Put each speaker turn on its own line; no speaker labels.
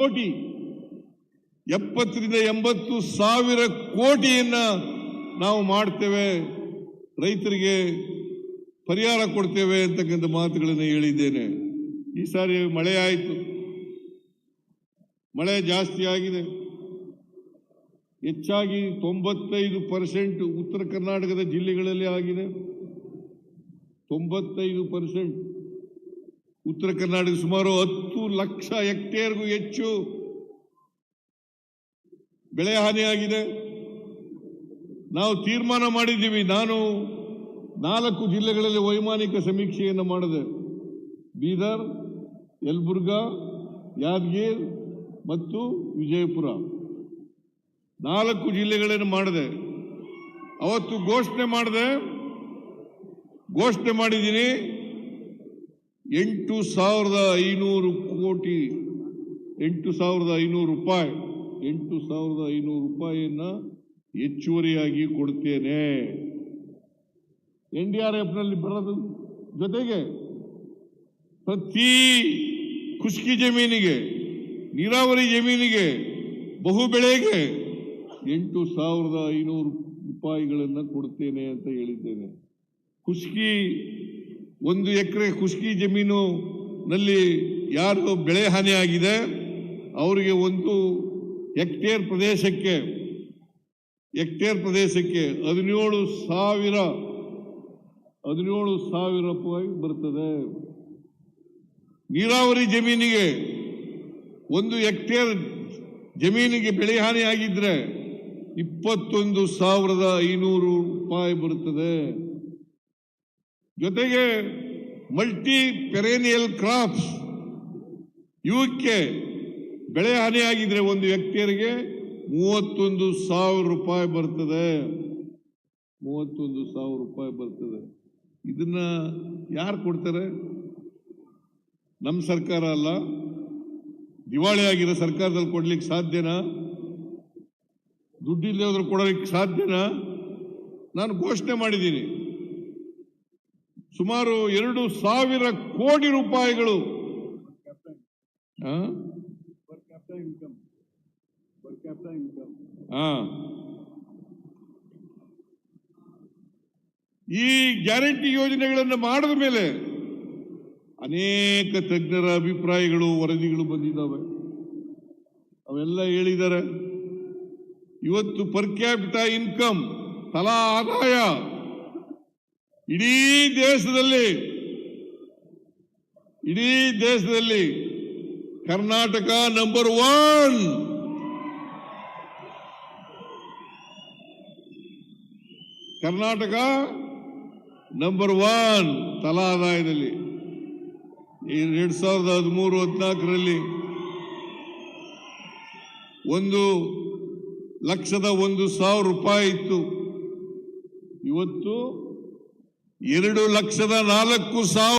ಕೋಟಿ. ಎಪ್ಪತ್ತರಿಂದ ಎಂಬತ್ತು ಸಾವಿರ ಕೋಟಿಯನ್ನ ನಾವು ಮಾಡ್ತೇವೆ. ರೈತರಿಗೆ ಪರಿಹಾರ ಕೊಡ್ತೇವೆ ಅಂತಕ್ಕಂಥ ಮಾತುಗಳನ್ನು ಹೇಳಿದ್ದೇನೆ. ಈ ಸಾರಿ ಮಳೆ ಆಯಿತು. ಮಳೆ ಜಾಸ್ತಿ ಆಗಿದೆ. ಹೆಚ್ಚಾಗಿ ತೊಂಬತ್ತೈದು ಪರ್ಸೆಂಟ್ ಉತ್ತರ ಕರ್ನಾಟಕದ ಜಿಲ್ಲೆಗಳಲ್ಲಿ ಆಗಿದೆ. ತೊಂಬತ್ತೈದು ಪರ್ಸೆಂಟ್ ಉತ್ತರ ಕರ್ನಾಟಕ ಸುಮಾರು ಹತ್ತು ಲಕ್ಷ ಹೆಕ್ಟೇರ್ಗೂ ಹೆಚ್ಚು ಬೆಳೆ ಹಾನಿಯಾಗಿದೆ. ನಾವು ತೀರ್ಮಾನ ಮಾಡಿದ್ದೀವಿ. ನಾನು ನಾಲ್ಕು ಜಿಲ್ಲೆಗಳಲ್ಲಿ ವೈಮಾನಿಕ ಸಮೀಕ್ಷೆಯನ್ನು ಮಾಡಿದೆ. ಬೀದರ್, ಯಲಬುರ್ಗಾ, ಯಾದಗಿರ್ ಮತ್ತು ವಿಜಯಪುರ. ನಾಲ್ಕು ಜಿಲ್ಲೆಗಳನ್ನು ಮಾಡಿದೆ. ಅವತ್ತು ಘೋಷಣೆ ಮಾಡಿದೆ. ಘೋಷಣೆ ಮಾಡಿದ್ದೀನಿ. ಎಂಟು ಸಾವಿರದ ಐನೂರು ಕೋಟಿ, ಎಂಟು ಸಾವಿರದ ಐನೂರು ರೂಪಾಯಿ, ಎಂಟು ಸಾವಿರದ ಐನೂರು ರೂಪಾಯಿಯನ್ನು ಹೆಚ್ಚುವರಿಯಾಗಿ ಕೊಡ್ತೇನೆ. ಎನ್ ಡಿ ಆರ್ ಎಫ್ನಲ್ಲಿ ಬರೋದು ಜೊತೆಗೆ ಪ್ರತಿ ಖುಷ್ಕಿ ಜಮೀನಿಗೆ, ನೀರಾವರಿ ಜಮೀನಿಗೆ, ಬಹು ಬೆಳೆಗೆ ಎಂಟು ಸಾವಿರದ ಐನೂರು ರೂಪಾಯಿಗಳನ್ನು ಕೊಡ್ತೇನೆ ಅಂತ ಹೇಳಿದ್ದೇನೆ. ಖುಷ್ಕಿ ಒಂದು ಎಕರೆ ಖುಷ್ಕಿ ಜಮೀನು ನಲ್ಲಿ ಯಾರು ಬೆಳೆ ಹಾನಿಯಾಗಿದೆ ಅವರಿಗೆ ಒಂದು ಹೆಕ್ಟೇರ್ ಪ್ರದೇಶಕ್ಕೆ ಹೆಕ್ಟೇರ್ ಪ್ರದೇಶಕ್ಕೆ ಹದಿನೇಳು ಸಾವಿರ ಹದಿನೇಳು ಸಾವಿರ ರೂಪಾಯಿ ಬರ್ತದೆ. ನೀರಾವರಿ ಜಮೀನಿಗೆ ಒಂದು ಹೆಕ್ಟೇರ್ ಜಮೀನಿಗೆ ಬೆಳೆ ಹಾನಿಯಾಗಿದ್ದರೆ ಇಪ್ಪತ್ತೊಂದು ಸಾವಿರದ ಐನೂರು ರೂಪಾಯಿ ಬರುತ್ತದೆ ಜೊತೆಗೆ ಮಲ್ಟಿ ಪೆರೇನಿಯಲ್ ಕ್ರಾಪ್ಸ್ ಇವಕ್ಕೆ ಬೆಳೆ ಹಾನಿಯಾಗಿದ್ರೆ ಒಂದು ವ್ಯಕ್ತಿಯರಿಗೆ ಮೂವತ್ತೊಂದು ಸಾವಿರ ರೂಪಾಯಿ ಬರ್ತದೆ. ಮೂವತ್ತೊಂದು ಸಾವಿರ ರೂಪಾಯಿ ಬರ್ತದೆ. ಇದನ್ನ ಯಾರು ಕೊಡ್ತಾರೆ? ನಮ್ಮ ಸರ್ಕಾರ ಅಲ್ಲ. ದಿವಾಳಿ ಆಗಿರೋ ಸರ್ಕಾರದಲ್ಲಿ ಕೊಡ್ಲಿಕ್ಕೆ ಸಾಧ್ಯನಾ? ದುಡ್ಡಿಲ್ಲದೆ ಹೋದ್ರೆ ಕೊಡೋಕ್ಕೆ ಸಾಧ್ಯನಾ? ನಾನು ಘೋಷಣೆ ಮಾಡಿದ್ದೀನಿ. ಸುಮಾರು ಎರಡು ಸಾವಿರ ಕೋಟಿ ರೂಪಾಯಿಗಳು. ಈ ಗ್ಯಾರಂಟಿ ಯೋಜನೆಗಳನ್ನು ಮಾಡಿದ ಮೇಲೆ ಅನೇಕ ತಜ್ಞರ ಅಭಿಪ್ರಾಯಗಳು, ವರದಿಗಳು ಬಂದಿದ್ದಾವೆ. ಅವೆಲ್ಲ ಹೇಳಿದ್ದಾರೆ. ಇವತ್ತು ಪರ್ ಕ್ಯಾಪಿಟಾ ಇನ್ಕಮ್ ತಲಾ ಆದಾಯ ಇಡೀ ದೇಶದಲ್ಲಿ ಇಡೀ ದೇಶದಲ್ಲಿ Karnataka number one Karnataka number one ತಲಾ ಆದಾಯದಲ್ಲಿ. ಎರಡ್ ಸಾವಿರದ ಹದಿಮೂರು ಹದಿನಾಲ್ಕರಲ್ಲಿ ಒಂದು ಲಕ್ಷದ ಒಂದು ಸಾವಿರ ರೂಪಾಯಿ ಇತ್ತು. ಇವತ್ತು ಎರಡು ಲಕ್ಷದ ನಾಲ್ಕು ಸಾವಿರ